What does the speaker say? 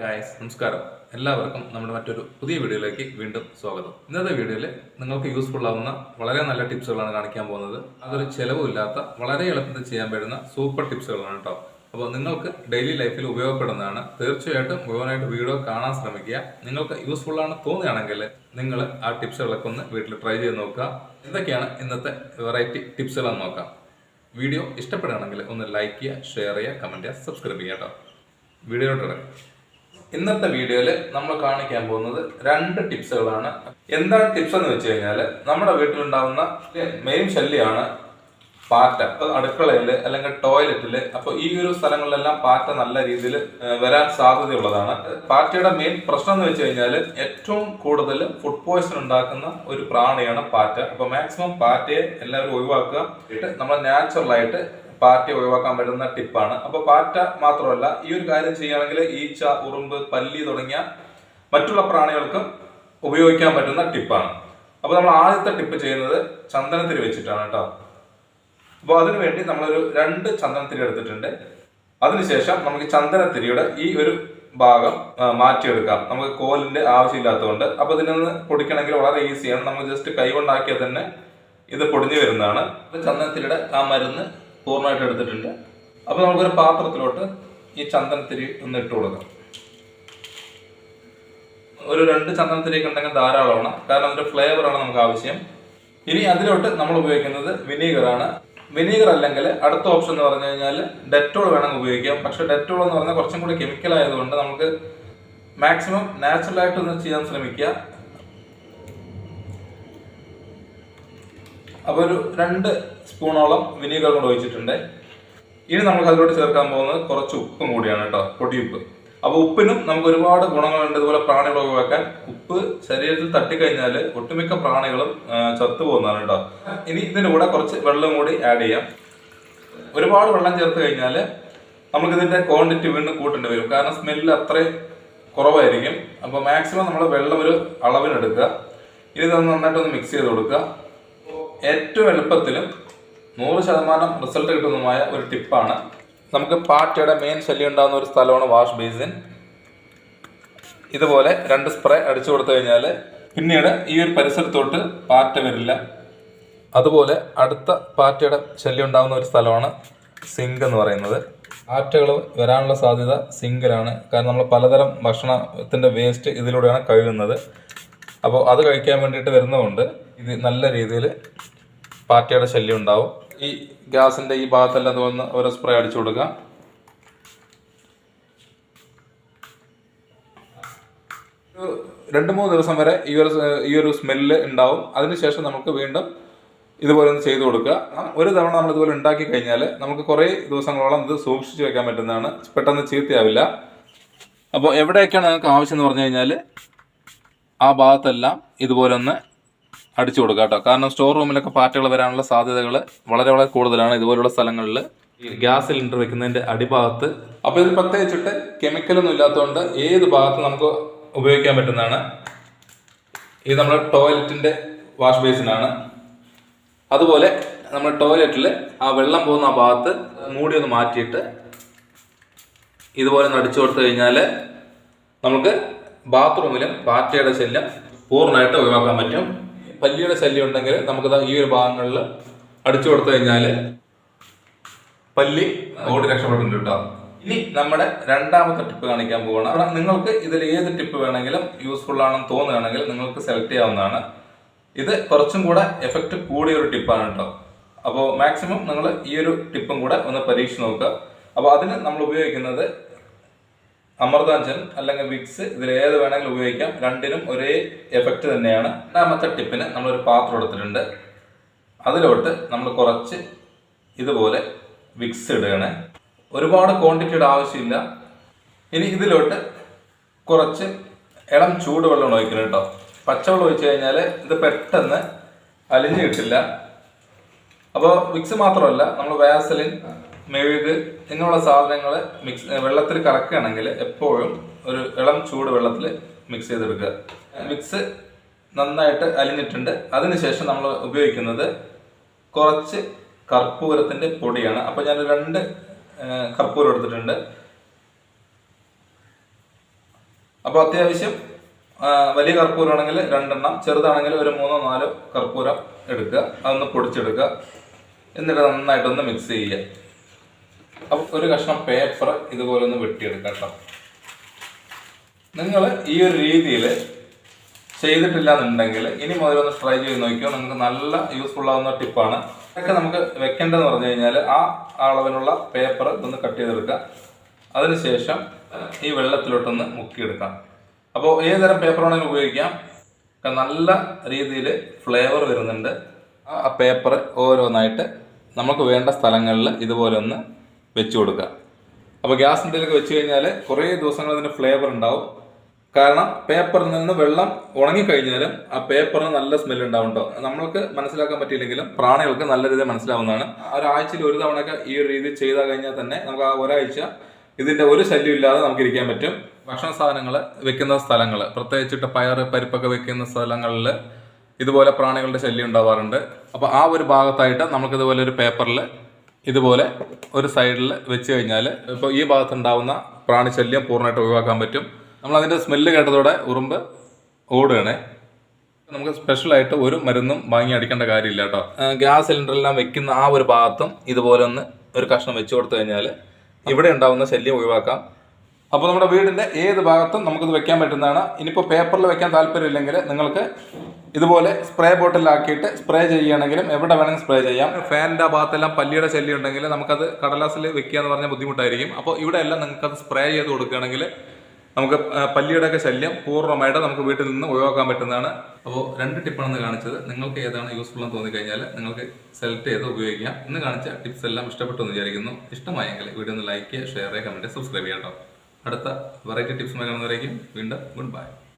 Guys നമസ്കാരം. എല്ലാവർക്കും നമ്മുടെ മറ്റൊരു പുതിയ വീഡിയോയിലേക്ക് വീണ്ടും സ്വാഗതം. ഇന്നത്തെ വീഡിയോയിൽ നിങ്ങൾക്ക് യൂസ്ഫുൾ ആവുന്ന വളരെ നല്ല ടിപ്സുകളാണ് കാണിക്കാൻ പോകുന്നത്. അതൊരു ചിലവുമില്ലാത്ത വളരെ എളുപ്പത്തിൽ ചെയ്യാൻ പറ്റുന്ന സൂപ്പർ ടിപ്സുകളാണ് കേട്ടോ അപ്പോൾ നിങ്ങൾക്ക് ഡെയിലി ലൈഫിൽ ഉപയോഗപ്പെടുന്നതാണ്. തീർച്ചയായിട്ടും മുഴുവനായിട്ട് വീഡിയോ കാണാൻ ശ്രമിക്കുക. നിങ്ങൾക്ക് യൂസ്ഫുൾ ആണ് തോന്നുകയാണെങ്കിൽ നിങ്ങൾ ആ ടിപ്സുകളൊക്കെ ഒന്ന് വീട്ടിൽ ട്രൈ ചെയ്ത് നോക്കുക. എന്തൊക്കെയാണ് ഇന്നത്തെ വെറൈറ്റി ടിപ്സുകളെന്ന് നോക്കാം. വീഡിയോ ഇഷ്ടപ്പെടുകയാണെങ്കിൽ ഒന്ന് ലൈക്ക് ചെയ്യുക ഷെയർ ചെയ്യുക കമന്റ് ചെയ്യുക സബ്സ്ക്രൈബ് ചെയ്യുക കേട്ടോ ഇറങ്ങാം ഇന്നത്തെ വീഡിയോയിൽ നമ്മൾ കാണിക്കാൻ പോകുന്നത് രണ്ട് ടിപ്സുകളാണ്. എന്താണ് ടിപ്സ് എന്ന് വെച്ച് കഴിഞ്ഞാൽ നമ്മുടെ വീട്ടിലുണ്ടാവുന്ന മെയിൻ ശല്യമാണ് പാറ്റ. അപ്പൊ അടുക്കളയിൽ അല്ലെങ്കിൽ ടോയ്ലറ്റിൽ അപ്പൊ ഈ ഒരു സ്ഥലങ്ങളിലെല്ലാം പാറ്റ നല്ല രീതിയിൽ വരാൻ സാധ്യതയുള്ളതാണ്. പാറ്റയുടെ മെയിൻ പ്രശ്നം എന്ന് വെച്ച് കഴിഞ്ഞാൽ ഏറ്റവും കൂടുതൽ ഫുഡ് പോയ്സൺ ഉണ്ടാക്കുന്ന ഒരു പ്രാണിയാണ് പാറ്റ. അപ്പൊ മാക്സിമം പാറ്റയെ എല്ലാവരും ഒഴിവാക്കുക. നമ്മൾ നാച്ചുറൽ ആയിട്ട് പാറ്റ ഒഴിവാക്കാൻ പറ്റുന്ന ടിപ്പാണ്. അപ്പൊ പാറ്റ മാത്രമല്ല ഈ ഒരു കാര്യം ചെയ്യുകയാണെങ്കിൽ ഈച്ച ഉറുമ്പ് പല്ലി തുടങ്ങിയ മറ്റുള്ള പ്രാണികൾക്കും ഉപയോഗിക്കാൻ പറ്റുന്ന ടിപ്പാണ്. അപ്പൊ നമ്മൾ ആദ്യത്തെ ടിപ്പ് ചെയ്യുന്നത് ചന്ദനത്തിരി വെച്ചിട്ടാണ് കേട്ടോ. അപ്പോൾ അതിനു വേണ്ടി നമ്മളൊരു രണ്ട് ചന്ദനത്തിരി എടുത്തിട്ടുണ്ട്. അതിനുശേഷം നമുക്ക് ചന്ദനത്തിരിയുടെ ഈ ഒരു ഭാഗം മാറ്റിയെടുക്കാം. നമുക്ക് കോലിന്റെ ആവശ്യമില്ലാത്തതുകൊണ്ട്. അപ്പോൾ ഇതിനൊന്ന് പൊടിക്കണമെങ്കിൽ വളരെ ഈസിയാണ്. നമ്മൾ ജസ്റ്റ് കൈ കൊണ്ടാക്കിയാൽ തന്നെ ഇത് പൊടിഞ്ഞു വരുന്നതാണ്. അപ്പോൾ ചന്ദനത്തിരിയുടെ ആ മരുന്ന് പൂർണമായിട്ട് എടുത്തിട്ടില്ല. അപ്പോൾ നമുക്കൊരു പാത്രത്തിലോട്ട് ഈ ചന്ദനത്തിരി ഒന്ന് ഇട്ട് കൊടുക്കാം. ഒരു രണ്ട് ചന്ദനത്തിരിയൊക്കെ ഉണ്ടെങ്കിൽ ധാരാളമാണ് കാരണം അതിന്റെ ഫ്ലേവർ ആണ് നമുക്ക് ആവശ്യം. ഇനി അതിലോട്ട് നമ്മൾ ഉപയോഗിക്കുന്നത് വിനീഗറാണ് വിനീഗർ അല്ലെങ്കിൽ അടുത്ത ഓപ്ഷൻ എന്ന് പറഞ്ഞു കഴിഞ്ഞാൽ ഡെറ്റോൾ വേണമെങ്കിൽ ഉപയോഗിക്കാം. പക്ഷെ ഡെറ്റോൾ എന്ന് പറഞ്ഞാൽ കുറച്ചും കൂടി കെമിക്കൽ ആയതുകൊണ്ട് നമുക്ക് മാക്സിമം നാച്ചുറൽ ആയിട്ട് ഒന്ന് ചെയ്യാൻ ശ്രമിക്കുക. അപ്പോൾ ഒരു രണ്ട് സ്പൂണോളം വിനീഗർ കൊണ്ട് ഒഴിച്ചിട്ടുണ്ട്. ഇനി നമുക്ക് അതിലോട്ട് ചേർക്കാൻ പോകുന്നത് കുറച്ച് ഉപ്പും കൂടിയാണ് കേട്ടോ പൊടിയുപ്പ്. അപ്പോൾ ഉപ്പിനും നമുക്ക് ഒരുപാട് ഗുണങ്ങളുണ്ട് ഇതുപോലെ പ്രാണികൾ ഒഴിവാക്കാൻ ഉപ്പ് ശരീരത്തിൽ തട്ടിക്കഴിഞ്ഞാൽ ഒട്ടുമിക്ക പ്രാണികളും ചത്തുപോകുന്നതാണ് കേട്ടോ. ഇനി ഇതിന്റെ കൂടെ കുറച്ച് വെള്ളം കൂടി ആഡ് ചെയ്യാം. ഒരുപാട് വെള്ളം ചേർത്ത് കഴിഞ്ഞാൽ നമുക്കിതിന്റെ ക്വാണ്ടിറ്റി വീണ്ടും കൂട്ടേണ്ടി വരും. കാരണം സ്മെല്ല് അത്രയും കുറവായിരിക്കും. അപ്പോൾ മാക്സിമം നമ്മൾ വെള്ളം ഒരു അളവിനെടുക്കുക ഇനി ഇത് നന്നായിട്ടൊന്ന് മിക്സ് ചെയ്ത് കൊടുക്കുക. ഏറ്റവും എളുപ്പത്തിലും നൂറ് ശതമാനം റിസൾട്ട് കിട്ടുന്നതുമായ ഒരു ടിപ്പാണ്. നമുക്ക് പാറ്റയുടെ മെയിൻ ശല്യം ഉണ്ടാകുന്ന ഒരു സ്ഥലമാണ് വാഷ് ബേസിൻ ഇതുപോലെ രണ്ട് സ്പ്രേ അടിച്ചു കൊടുത്തു കഴിഞ്ഞാൽ പിന്നീട് ഈ ഒരു പരിസരത്തോട്ട് പാറ്റ വരില്ല. അതുപോലെ അടുത്ത പാറ്റയുടെ ശല്യം ഉണ്ടാകുന്ന ഒരു സ്ഥലമാണ് സിങ്ക് എന്ന് പറയുന്നത്. പാറ്റകൾ വരാനുള്ള സാധ്യത സിങ്കിലാണ് കാരണം നമ്മൾ പലതരം ഭക്ഷണത്തിന്റെ വേസ്റ്റ് ഇതിലൂടെയാണ് കഴുകുന്നത്. അപ്പോൾ അത് കഴിക്കാൻ വേണ്ടിയിട്ട് വരുന്നതുകൊണ്ട് ഇത് നല്ല രീതിയിൽ പാറ്റയുടെ ശല്യം ഉണ്ടാവും. ഈ ഗ്യാസിന്റെ ഈ ഭാഗത്തെല്ലാം തോന്നുന്ന ഓരോ സ്പ്രേ അടിച്ചു കൊടുക്കുക രണ്ട് മൂന്ന് ദിവസം വരെ ഈ ഒരു ഈ ഒരു സ്മെല്ല് ഉണ്ടാവും. അതിനുശേഷം നമുക്ക് വീണ്ടും ഇതുപോലെ ഒന്ന് ചെയ്തു കൊടുക്കുക ഒരു തവണ നമ്മൾ ഇതുപോലെ ഉണ്ടാക്കി കഴിഞ്ഞാൽ നമുക്ക് കുറേ ദിവസങ്ങളോളം ഇത് സൂക്ഷിച്ചു വെക്കാൻ പറ്റുന്നതാണ്. പെട്ടെന്ന് ചീത്തയാവില്ല. അപ്പോൾ എവിടെയൊക്കെയാണ് നിങ്ങൾക്ക് ആവശ്യം എന്ന് പറഞ്ഞു കഴിഞ്ഞാൽ ആ ഭാഗത്തെല്ലാം ഇതുപോലെ ഒന്ന് അടിച്ചു കൊടുക്കുക കേട്ടോ. കാരണം സ്റ്റോർ റൂമിലൊക്കെ പാറ്റകൾ വരാനുള്ള സാധ്യതകൾ വളരെ വളരെ കൂടുതലാണ്. ഇതുപോലുള്ള സ്ഥലങ്ങളിൽ ഗ്യാസ് സിലിണ്ടർ വെക്കുന്നതിന്റെ അടിഭാഗത്ത്. അപ്പോൾ ഇത് പ്രത്യേകിച്ചിട്ട് കെമിക്കലൊന്നും ഇല്ലാത്തതുകൊണ്ട് ഏത് ഭാഗത്ത് നമുക്ക് ഉപയോഗിക്കാൻ പറ്റുന്നതാണ്. ഇത് നമ്മുടെ ടോയ്ലറ്റിന്റെ വാഷ് ബേസിനാണ് അതുപോലെ നമ്മൾ ടോയ്ലറ്റിൽ ആ വെള്ളം പോകുന്ന ആ ഭാഗത്ത് മൂടി ഒന്ന് മാറ്റിയിട്ട് ഇതുപോലെ ഒന്ന് അടിച്ചു കൊടുത്തു കഴിഞ്ഞാൽ നമുക്ക് ബാത്റൂമിലും പാറ്റയുടെ ശല്യം പൂർണമായിട്ട് ഒഴിവാക്കാൻ പറ്റും. പല്ലിയുടെ ശല്യം ഉണ്ടെങ്കിൽ നമുക്ക് ഈ ഒരു ഭാഗങ്ങളിൽ അടിച്ചു കൊടുത്തു കഴിഞ്ഞാൽ പല്ലി ഓടി രക്ഷപ്പെട്ടുണ്ട് കേട്ടോ. ഇനി നമ്മുടെ രണ്ടാമത്തെ ടിപ്പ് കാണിക്കാൻ പോവാണ്. അവിടെ നിങ്ങൾക്ക് ഇതിൽ ഏത് ടിപ്പ് വേണമെങ്കിലും യൂസ്ഫുൾ ആണെന്ന് തോന്നുകയാണെങ്കിൽ നിങ്ങൾക്ക് സെലക്ട് ചെയ്യാവുന്നതാണ്. ഇത് കുറച്ചും കൂടെ എഫക്റ്റ് കൂടിയ ഒരു ടിപ്പാണ് കേട്ടോ. അപ്പോൾ മാക്സിമം നിങ്ങൾ ഈ ഒരു ടിപ്പും കൂടെ ഒന്ന് പരീക്ഷിച്ച് നോക്കുക. അപ്പോൾ അതിന് നമ്മൾ ഉപയോഗിക്കുന്നത് അമൃതാഞ്ജൻ അല്ലെങ്കിൽ വിക്സ് ഇതിൽ ഏത് വേണമെങ്കിലും ഉപയോഗിക്കാം. രണ്ടിനും ഒരേ എഫക്റ്റ് തന്നെയാണ്. രണ്ടാമത്തെ ടിപ്പിന് നമ്മളൊരു പാത്രം എടുത്തിട്ടുണ്ട്. അതിലോട്ട് നമ്മൾ കുറച്ച് ഇതുപോലെ വിക്സ് ഇടുകയാണ്. ഒരുപാട് ക്വാണ്ടിറ്റിയുടെ ആവശ്യമില്ല. ഇനി ഇതിലോട്ട് കുറച്ച് ഇളം ചൂടുവെള്ളം ഒഴിക്കണം കേട്ടോ. പച്ചവെള്ളം ഒഴിച്ചു കഴിഞ്ഞാൽ ഇത് പെട്ടെന്ന് അലിഞ്ഞു കിട്ടില്ല. അപ്പോൾ വിക്സ് മാത്രമല്ല നമ്മൾ വാസലിൻ മെഴുക് ഇങ്ങനെയുള്ള സാധനങ്ങൾ മിക്സ് വെള്ളത്തിൽ കറക്കുകയാണെങ്കിൽ എപ്പോഴും ഒരു ഇളം ചൂട് വെള്ളത്തിൽ മിക്സ് ചെയ്തെടുക്കുക. മിക്സ് നന്നായിട്ട് അലിഞ്ഞിട്ടുണ്ട്. അതിനുശേഷം നമ്മൾ ഉപയോഗിക്കുന്നത് കുറച്ച് കർപ്പൂരത്തിന്റെ പൊടിയാണ്. അപ്പോൾ ഞാൻ രണ്ട് കർപ്പൂരം എടുത്തിട്ടുണ്ട്. അപ്പോൾ അത്യാവശ്യം വലിയ കർപ്പൂരമാണെങ്കിൽ രണ്ടെണ്ണം ചെറുതാണെങ്കിൽ ഒരു മൂന്നോ നാലോ കർപ്പൂരം എടുക്കുക. അതൊന്ന് പൊടിച്ചെടുക്കുക. എന്നിട്ട് നന്നായിട്ടൊന്ന് മിക്സ് ചെയ്യുക. അപ്പോൾ ഒരു കഷ്ണം പേപ്പർ ഇതുപോലെ ഒന്ന് വെട്ടിയെടുക്കാം കേട്ടോ നിങ്ങൾ ഈ ഒരു രീതിയിൽ ചെയ്തിട്ടില്ല എന്നുണ്ടെങ്കിൽ ഇനി മുതൽ ഒന്ന് ട്രൈ ചെയ്ത് നോക്കിയോ. നിങ്ങൾക്ക് നല്ല യൂസ്ഫുൾ ആവുന്ന ടിപ്പാണ് ഇതൊക്കെ നമുക്ക് വെക്കേണ്ടതെന്ന് പറഞ്ഞു കഴിഞ്ഞാൽ ആ അളവിനുള്ള പേപ്പർ ഇതൊന്ന് കട്ട് ചെയ്തെടുക്കുക. അതിനുശേഷം ഈ വെള്ളത്തിലോട്ടൊന്ന് മുക്കിയെടുക്കാം അപ്പോൾ ഏതുതരം പേപ്പർ വേണമെങ്കിലും ഉപയോഗിക്കാം. നല്ല രീതിയിൽ ഫ്ലേവർ വരുന്നുണ്ട്. ആ പേപ്പർ ഓരോന്നായിട്ട് നമുക്ക് വേണ്ട സ്ഥലങ്ങളിൽ ഇതുപോലെ ഒന്ന് വെച്ച് കൊടുക്കുക. അപ്പോൾ ഗ്യാസ് ഇതിലൊക്കെ വെച്ച് കഴിഞ്ഞാൽ കുറേ ദിവസങ്ങൾ അതിന് ഫ്ലേവർ ഉണ്ടാവും. കാരണം പേപ്പറിൽ നിന്ന് വെള്ളം ഉണങ്ങിക്കഴിഞ്ഞാലും ആ പേപ്പറിന് നല്ല സ്മെൽ ഉണ്ടാവുണ്ടോ നമ്മൾക്ക് മനസ്സിലാക്കാൻ പറ്റിയില്ലെങ്കിലും പ്രാണികൾക്ക് നല്ല രീതിയിൽ മനസ്സിലാവുന്നതാണ്. ഒരാഴ്ചയിൽ ഒരു തവണയൊക്കെ ഈ ഒരു രീതി ചെയ്താൽ കഴിഞ്ഞാൽ തന്നെ നമുക്ക് ആ ഒരാഴ്ച ഇതിന്റെ ഒരു ശല്യം ഇല്ലാതെ നമുക്ക് ഇരിക്കാൻ പറ്റും. ഭക്ഷണ സാധനങ്ങൾ വെക്കുന്ന സ്ഥലങ്ങൾ പ്രത്യേകിച്ചിട്ട് പയർ പരിപ്പൊക്കെ വെക്കുന്ന സ്ഥലങ്ങളിൽ ഇതുപോലെ പ്രാണികളുടെ ശല്യം ഉണ്ടാവാറുണ്ട്. അപ്പോൾ ആ ഒരു ഭാഗത്തായിട്ട് നമുക്ക് ഇതുപോലെ ഒരു പേപ്പറിൽ ഇതുപോലെ ഒരു സൈഡിൽ വെച്ച് കഴിഞ്ഞാൽ ഇപ്പോൾ ഈ ഭാഗത്തുണ്ടാവുന്ന പ്രാണിശല്യം പൂർണമായിട്ട് ഒഴിവാക്കാൻ പറ്റും. നമ്മൾ അതിന്റെ സ്മെല്ല് കേട്ടതോടെ ഉറുമ്പ് ഓടുകയാണേ. നമുക്ക് സ്പെഷ്യലായിട്ട് ഒരു മരുന്നും വാങ്ങി അടിക്കേണ്ട കാര്യമില്ല കേട്ടോ. ഗ്യാസ് സിലിണ്ടറെല്ലാം വെക്കുന്ന ആ ഒരു ഭാഗത്തും ഇതുപോലെ ഒന്ന് ഒരു കഷ്ണം വെച്ച് കൊടുത്തു കഴിഞ്ഞാൽ ഇവിടെ ഉണ്ടാവുന്ന ശല്യം ഒഴിവാക്കാം. അപ്പോൾ നമ്മുടെ വീടിന്റെ ഏത് ഭാഗത്തും നമുക്കിത് വെക്കാൻ പറ്റുന്നതാണ്. ഇനിയിപ്പോൾ പേപ്പറിൽ വെക്കാൻ താല്പര്യമില്ലെങ്കിൽ നിങ്ങൾക്ക് ഇതുപോലെ സ്പ്രേ ബോട്ടിലാക്കിയിട്ട് സ്പ്രേ ചെയ്യുകയാണെങ്കിലും എവിടെ വേണമെങ്കിലും സ്പ്രേ ചെയ്യാം. ഫാനിന്റെ ഭാഗത്തെല്ലാം പല്ലിയുടെ ശല്യം ഉണ്ടെങ്കിൽ നമുക്കത് കടലാസിൽ വെക്കുക എന്ന് പറഞ്ഞാൽ ബുദ്ധിമുട്ടായിരിക്കും. അപ്പോൾ ഇവിടെ എല്ലാം നിങ്ങൾക്കത് സ്പ്രേ ചെയ്ത് കൊടുക്കുകയാണെങ്കിൽ നമുക്ക് പല്ലിയുടെയൊക്കെ ശല്യം പൂർണമായിട്ട് നമുക്ക് വീട്ടിൽ നിന്ന് ഒഴിവാക്കാൻ പറ്റുന്നതാണ്. അപ്പോൾ രണ്ട് ടിപ്പാണെന്ന് കാണിച്ചത്. നിങ്ങൾക്ക് ഏതാണ് യൂസ്ഫുൾ എന്ന് തോന്നിക്കഴിഞ്ഞാൽ നിങ്ങൾക്ക് സെലക്ട് ചെയ്ത് ഉപയോഗിക്കാം. ഇന്ന് കാണിച്ച ടിപ്സ് എല്ലാം ഇഷ്ടപ്പെട്ടു എന്ന് വിചാരിക്കുന്നു. ഇഷ്ടമായെങ്കിൽ വീഡിയോ ഒന്ന് ലൈക്ക് ചെയ്യുക ഷെയർ ചെയ്യുക കമന്റ് സബ്സ്ക്രൈബ് ചെയ്യാം അടുത്ത വെറൈറ്റി ടിപ്സുമായി കാണുന്നവരേക്കും വീണ്ടും ഗുഡ് ബൈ